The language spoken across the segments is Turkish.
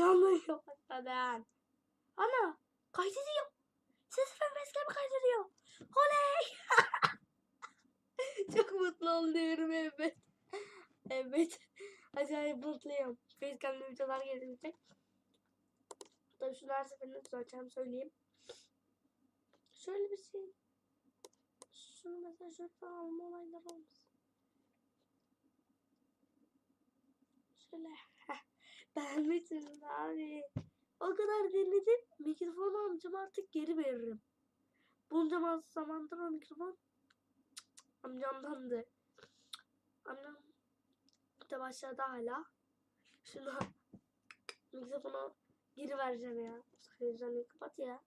yanlış başladım. Ana kaydediyor. Ses facecam kaydediyor. Oley. Çok mutlu oluyorum evet. Evet. Acayip mutluyum. Facecam'da videolar gelecek. Tabii şunu her seferinde düzelteceğim söyleyeyim. Şöyle bir şey. Şunu mesela şöyle alma olayları olmasın. Şöyle. Beğenmişsiniz abi. O kadar dinledim. Mikrofonu amcam artık geri veririm. Bunca zamandır o mikrofon amcamdandı. Amcam de başladı hala. Şunu mikrofonu geri vereceğim ya. Televizyonu kapat ya.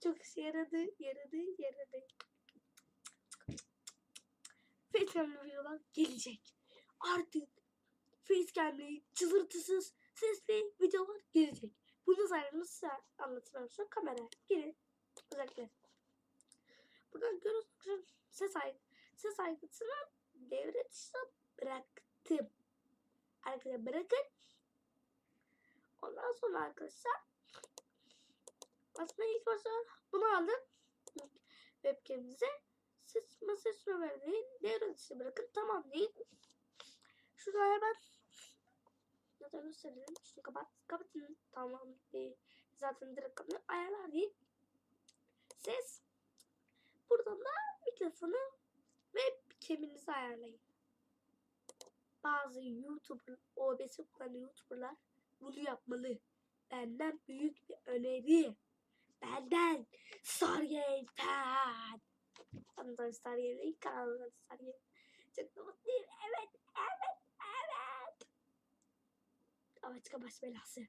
Çok işe yaradı, yaradı, yaradı. Facecam'lı videolar gelecek. Artık Facecam'li, cızırtısız, sesli videolar gelecek. Bunu sayarımı size anlatmam. Şu kamera. Gelin. Özellikle. Buradan görüyorsunuz ses ay ses aygıtını devre dışına bıraktım. Arkadaşlar bırakın. Ondan sonra arkadaşlar aslında ilk başta bunu aldım. Webcam'imize ses masasına vermeyin. Devre dışı bırakın. Tamam değil. Şurada hemen zaten gösterelim. Şunu kapat. Kapatın. Tamam değil. Zaten direkt kapatın. Ayarlar değil. Ses. Buradan da mikrofonu ve webcam'inizi ayarlayın. Bazı YouTuber, OBS kullanan YouTuber'lar bunu yapmalı. Benden büyük bir öneri. Benden Sargel'den. Anladım Sargel'in kanalından Sargel. Çok mutluyum. Evet, evet, evet. Amaçka baş belası.